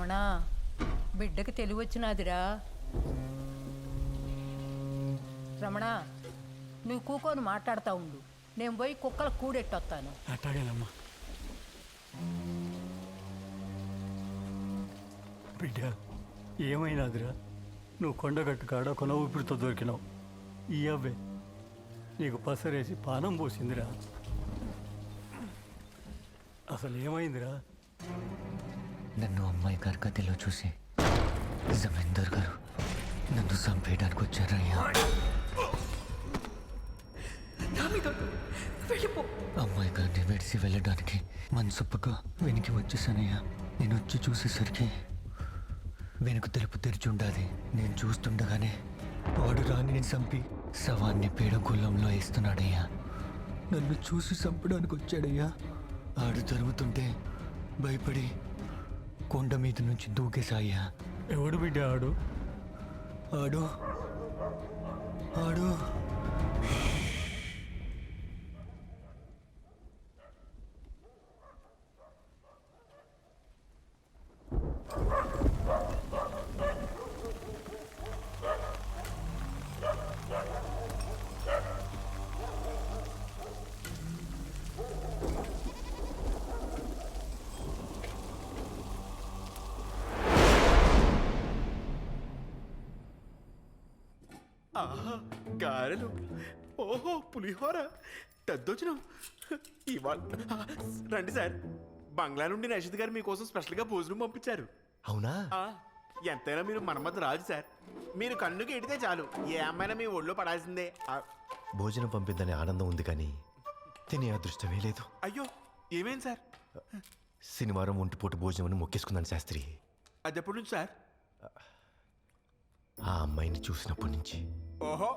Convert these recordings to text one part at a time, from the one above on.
రమణ బిడ్డకి తెలివి వచ్చినాదిరా రమణ నువ్వు కూకొని మాట్లాడుతూ ఉండు. నేను పోయి కుక్కల కూడెట్టొస్తాను అట్టాగేనమ్మా బిడ్డ ఏమైనాదిరా? నువ్వు కొండగట్టు కాడ కొన ఊపిరితో దొరికినావు. ఈ అవ్వే నీకు పసరేసి పానం పోసిందిరా. అసలు ఏమైందిరా నన్ను అమ్మాయి గారి గదిలో చూసి జమీందార్ గారు నన్ను చంపేయడానికి వచ్చారయ్యా. అమ్మాయి గారిని విడిసి వెళ్ళడానికి మనసొప్పగా వెనక్కి వచ్చేసానయ్యా. నేను వచ్చి చూసేసరికి వెనుక తెలుపు తెరిచి ఉండాలి. నేను చూస్తుండగానే వాడు రాణిని చంపి శవాన్ని పీడ గుల్లంలో వేస్తున్నాడయ్యా. నన్ను చూసి చంపడానికి వచ్చాడయ్యా. ఆడు జరుగుతుంటే భయపడి కొండ మీద నుంచి దూకేసాయ్యా ఎవడు బిడ్డ ఆడు? ఆడు. ఆడు. ఆహా గారెలు. ఓహో పులిహోర. తెద్దొచ్చిన ఇవాళ రండి సార్. బంగ్లా నుండి నషిద్ గారు మీకోసం స్పెషల్గా భోజనం పంపించారు. అవునా? ఆ, ఎంతైనా మీరు మన్మథ్ రాజు సార్. మీరు కన్నుకి ఎడితే చాలు. ఏ అమ్మాయినా మీ ఒళ్ళో పడాల్సిందే. ఆ, భోజనం పంపిద్దని ఆనందం ఉంది కానీ తినే అదృష్టమే లేదు. అయ్యో ఏమైంది సార్? శనివారం ఒంటిపూట భోజనం మొక్కేసుకున్నాను శాస్త్రి. అది ఎప్పటి నుంచి సార్? ఆ అమ్మాయిని చూసినప్పటి నుంచి ఓహో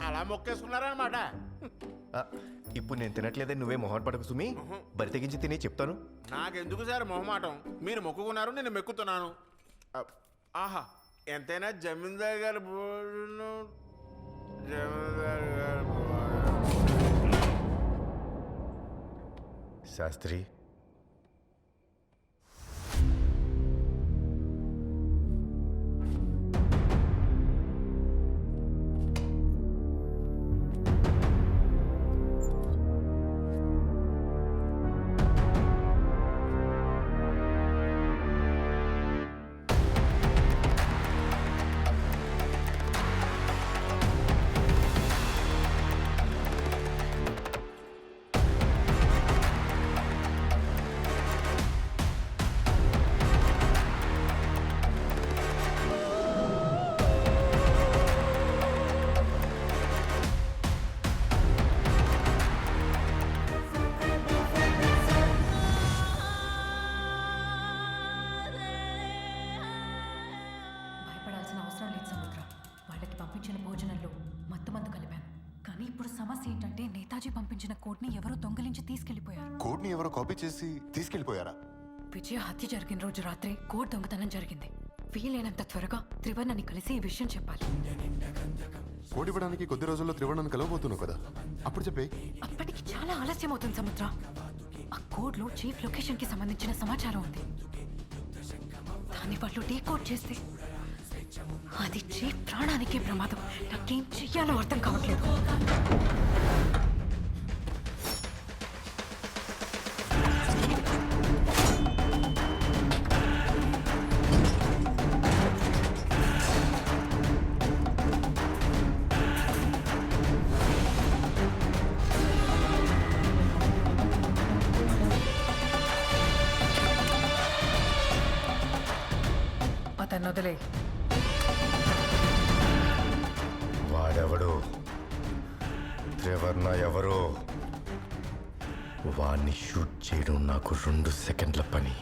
అలా మొక్కేసుకున్నారనమాట ఆ, ఇప్పుడు నేను తినట్లేదని నువ్వే మొహం పడకు సుమి. బరి తెగించి తినే చెప్తాను. నాకెందుకు సార్ మొహమాటం? మీరు మొక్కుకున్నారు నేను మెక్కుతున్నాను. ఆహా ఎంతైనా జమీందార్ గారి భోజనం జమీందార్ గారి భోజనం శాస్త్రి పంపించిన కోడ్ని ఎవరో దొంగలించి తీసుకెళ్ళిపోయారు కోడ్ని ఎవరో కాపీ చేసి తీసుకెళ్ళిపోయారా విజయ హత్య జరిగిన రోజు రాత్రి కోడ్ దొంగతనం జరిగింది. వీలైనంత త్వరగా త్రివర్ణని కలిసి ఈ విషయం చెప్పాలి. కోడ్ ఇవ్వడానికి కొద్ది రోజుల్లో త్రివర్ణను కలవబోతున్నావు కదా? అప్పుడు చెప్పే అప్పటికి చాలా ఆలస్యం అవుతుంది సముద్ర. ఆ కోడ్లో చీఫ్ లొకేషన్కి సంబంధించిన సమాచారం ఉంది. దాన్ని వాళ్ళు డీకోడ్ చేస్తే అది చీఫ్ ప్రాణానికే ప్రమాదం. నాకేం చెయ్యాలో అర్థం కావట్లేదు. వదిలే. వాడెవడు? త్రివర్ణ ఎవరు? వాణ్ణి షూట్ చేయడం నాకు రెండు సెకండ్ల పని.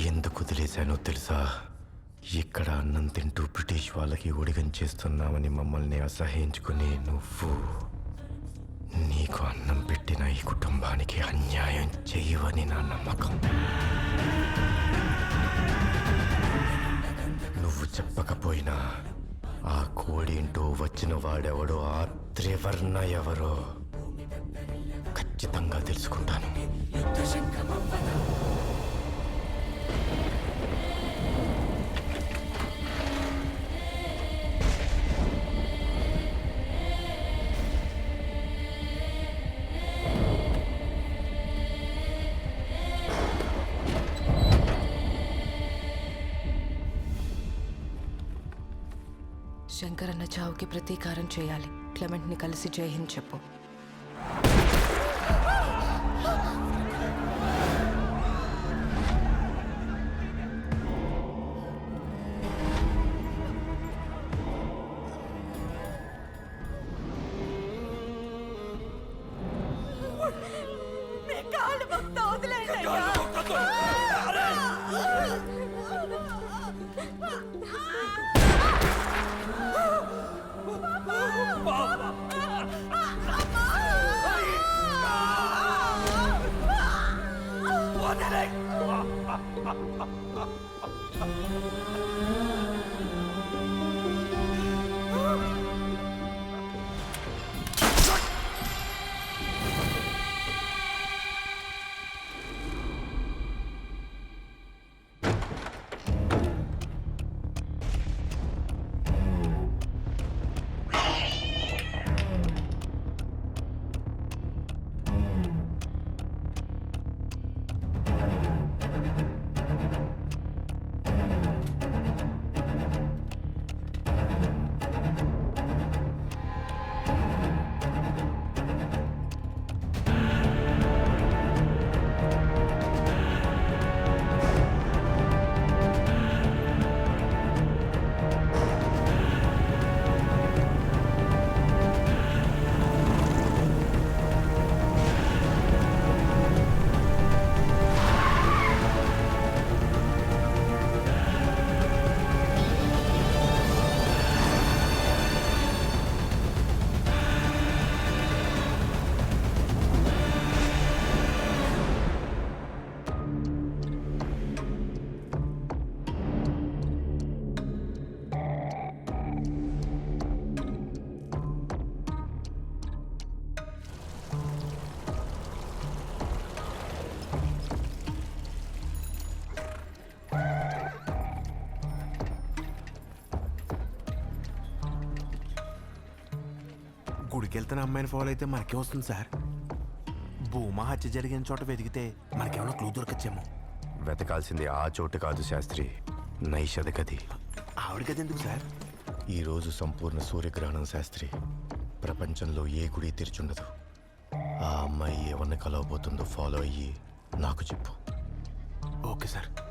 ఎందుకు వదిలేశానో తెలుసా? ఇక్కడ అన్నం తింటూ బ్రిటిష్ వాళ్ళకి ఒడిగం చేస్తున్నామని మమ్మల్ని అసహించుకునే నువ్వు. నీకు అన్నం పెట్టిన ఈ కుటుంబానికి అన్యాయం చేయవని నా నమ్మకం. చెప్పకపోయినా ఆ కోడింటూ వచ్చిన వాడెవడో ఆ త్రివర్ణ ఎవరో ఖచ్చితంగా తెలుసుకుంటాను. శంకర్ అన్న చావుకి ప్రతీకారం చేయాలి. క్లెమెంట్ని కలిసి జై హింద్ చెప్పు. 아, 감사합니다. గుడికి వెళ్తున్న అమ్మాయిని ఫాలో అయితే మనకే వస్తుంది సార్. భూమా హత్య జరిగిన చోట వెతికితే మనకేమైనా క్లూ దొరకచ్చేమో. వెతకాల్సింది ఆ చోటు కాదు శాస్త్రి నైషద గది. ఆవిడకి అది ఎందుకు సార్? ఈరోజు సంపూర్ణ సూర్యగ్రహణం శాస్త్రి. ప్రపంచంలో ఏ గుడి తెరిచుండదు. ఆ అమ్మాయి ఎవరిని కలవబోతుందో ఫాలో అయ్యి నాకు చెప్పు. Okay sir.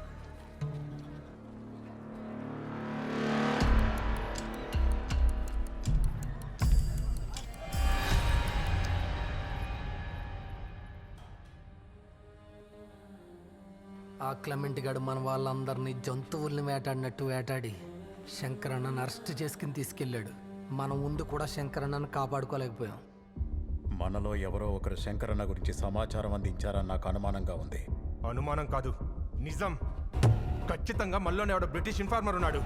ఆ క్లమెంట్ గడు మన వాళ్ళందరినీ జంతువుల్ని వేటాడినట్టు వేటాడి శంకరన్నను అరెస్ట్ చేసుకుని తీసుకెళ్ళాడు. మనం ముందు కూడా శంకరన్నను కాపాడుకోలేకపోయాం. మనలో ఎవరో ఒకరు శంకరన్న గురించి సమాచారం అందించారని నాకు అనుమానంగా ఉంది. అనుమానం కాదు. నిజం. ఖచ్చితంగా మళ్ళీ ఎవడో బ్రిటిష్ ఇన్ఫార్మర్ ఉన్నాడు.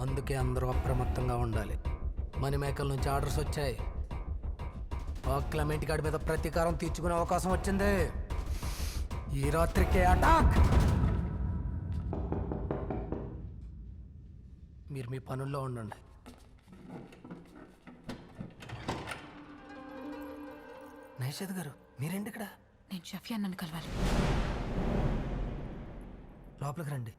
అందుకే అందరూ అప్రమత్తంగా ఉండాలి. మణిమేకల నుంచి ఆర్డర్స్ వచ్చాయి. ఆ క్లమెంట్ గడి మీద ప్రతీకారం తీర్చుకునే అవకాశం వచ్చింది. ఈ రాత్రికి అటాక్ మీరు మీ పనుల్లో ఉండండి. నైషద్ గారు మీరేంటి ఇక్కడ నేను షఫియా నన్ను కలవాలి. లోపలికి రండి.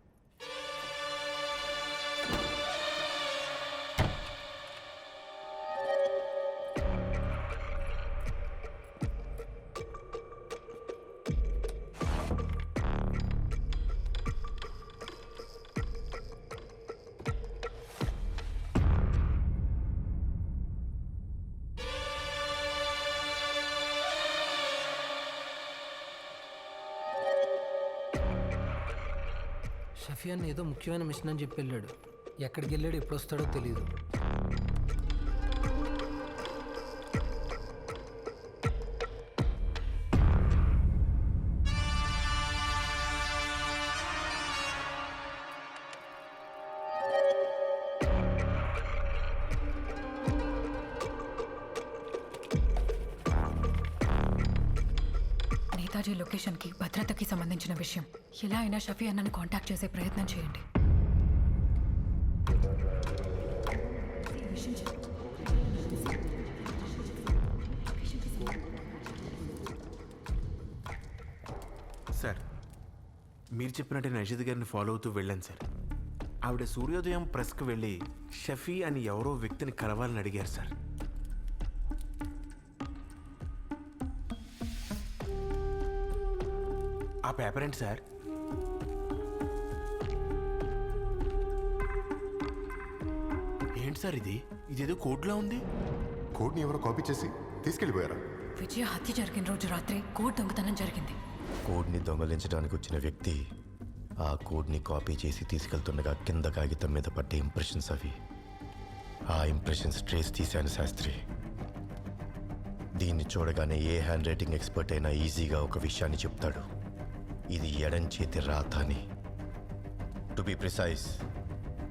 షఫియాన్ ఏదో ముఖ్యమైన మిషన్ అని చెప్పి వెళ్ళాడు. ఎక్కడికి వెళ్ళాడు ఎప్పుడు వస్తాడో తెలియదు నేతాజీ లొకేషన్కి భద్రతకి సంబంధించిన విషయం. ఎలా అయినా షఫీ అన్నను కాంటాక్ట్ చేసే ప్రయత్నం చేయండి. సార్ మీరు చెప్పినట్టే నైషద్ గారిని ఫాలో అవుతూ వెళ్ళాను సార్. ఆవిడ సూర్యోదయం ప్రెస్కి వెళ్ళి షఫీ అని ఎవరో వ్యక్తిని కలవాలని అడిగారు సార్. ఆ పేపర్ ఏంటి సార్? ఏంటి సార్ ఇది? ఇదేదో కోడ్లో ఉంది? కోడ్ని ఎవరో కాపీ చేసి తీసుకెళ్ళిపోయారా? విజయ హత్య జరిగిన రోజు రాత్రి కోడ్ దొంగతనం జరిగింది. కోడ్ని దొంగలించడానికి వచ్చిన వ్యక్తి ఆ కోడ్ని కాపీ చేసి తీసుకెళ్తుండగా కింద కాగితం మీద పట్టే ఇంప్రెషన్స్ అవి. ఆ ఇంప్రెషన్స్ ట్రేస్ తీశాను శాస్త్రి. దీన్ని చూడగానే ఏ హ్యాండ్ రైటింగ్ ఎక్స్పర్ట్ అయినా ఈజీగా ఒక విషయాన్ని చెప్తాడు. ఇది ఎడం చేతి రాత అని టు బి ప్రిసైజ్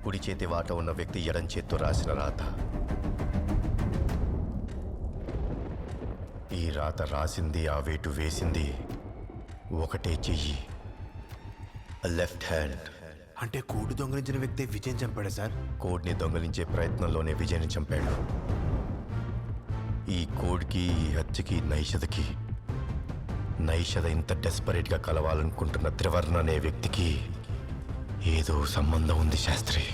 కుడి చేతి వాట ఉన్న వ్యక్తి ఎడం చేత్తో రాసిన రాత. ఈ రాత రాసింది ఆ వేటు వేసింది. ఒకటే చెయ్యి. లెఫ్ట్ హ్యాండ్ అంటే కోడ్ దొంగలించిన వ్యక్తి విజయం చంపాడా సార్? కోడ్ని దొంగలించే ప్రయత్నంలోనే విజయని చంపాడు. ఈ కోడ్కి ఈ హత్యకి నైషదకి నైషద ఇంత డెస్పరేట్గా కలవాలనుకుంటున్న త్రివర్ణ అనే వ్యక్తికి ఏదో సంబంధం ఉంది శాస్త్రి.